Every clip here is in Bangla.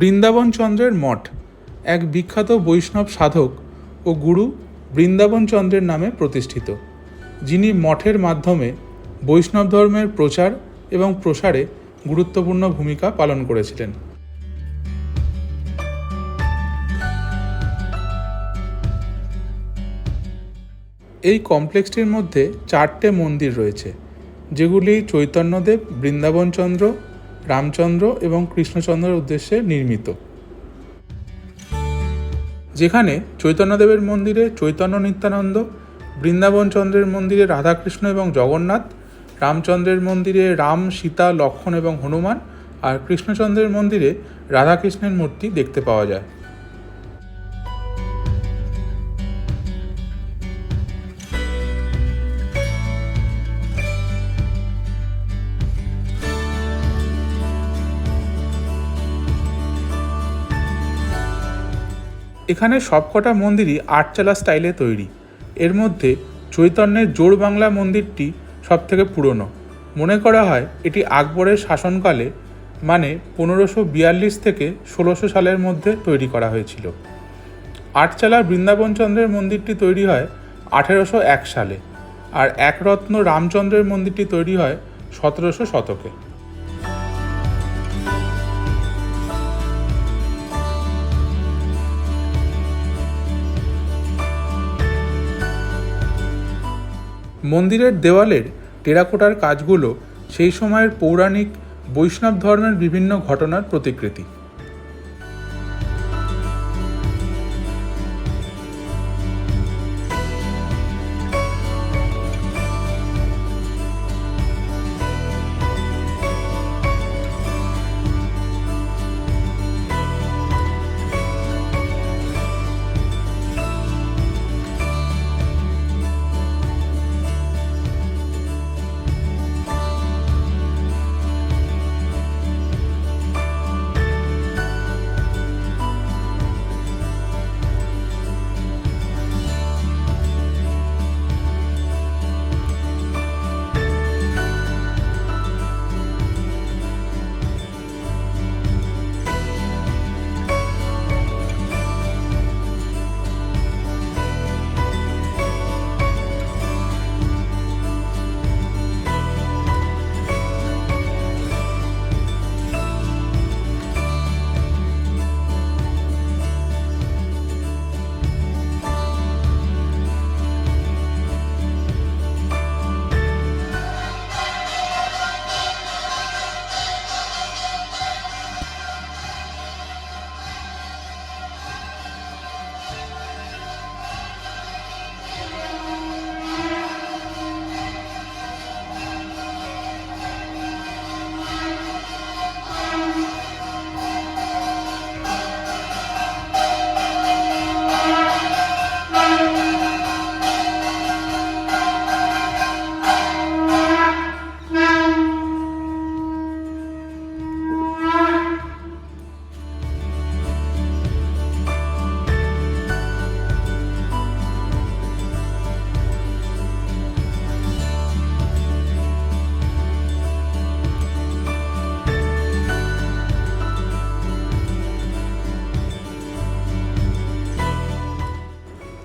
বৃন্দাবন চন্দ্রের মঠ, এক বিখ্যাত বৈষ্ণব সাধক ও গুরু বৃন্দাবন চন্দ্রের নামে প্রতিষ্ঠিত, যিনি মঠের মাধ্যমে বৈষ্ণব ধর্মের প্রচার এবং প্রসারে গুরুত্বপূর্ণ ভূমিকা পালন করেছিলেন। এই কমপ্লেক্সটির মধ্যে চারটে মন্দির রয়েছে, যেগুলি চৈতন্যদেব বৃন্দাবনচন্দ্র রামচন্দ্র এবং কৃষ্ণচন্দ্রের উদ্দেশ্যে নির্মিত। যেখানে চৈতন্যদেবের মন্দিরে চৈতন্য নিত্যানন্দ, বৃন্দাবন চন্দ্রের মন্দিরে রাধাকৃষ্ণ এবং জগন্নাথ, রামচন্দ্রের মন্দিরে রাম, সীতা, লক্ষণ এবং হনুমান, আর কৃষ্ণচন্দ্রের মন্দিরে রাধাকৃষ্ণের মূর্তি দেখতে পাওয়া যায়। এখানে সবকটা মন্দিরই আটচালা স্টাইলে তৈরি। এর মধ্যে চৈতন্যের জোর বাংলা মন্দিরটি সব থেকে পুরনো। মনে করা হয় এটি আকবরের শাসনকালে মানে পনেরোশো বিয়াল্লিশ থেকে ষোলোশো সালের মধ্যে তৈরি করা হয়েছিল। আটচালার বৃন্দাবনচন্দ্রের মন্দিরটি তৈরি হয় আঠেরোশো এক সালে, আর একরত্ন রামচন্দ্রের মন্দিরটি তৈরি হয় সতেরোশো শতকে। মন্দিরের দেওয়ালের টেরাকোটার কাজগুলো সেই সময়ের পৌরাণিক বৈষ্ণব ধর্মের বিভিন্ন ঘটনার প্রতিকৃতি।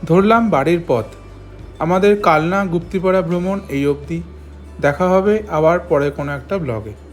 ধরলাম বাড়ির পথ। আমাদের কালনা গুপ্তিপাড়া ভ্রমণ এই অবধি। দেখা হবে আবার পরে কোনো একটা ব্লগে।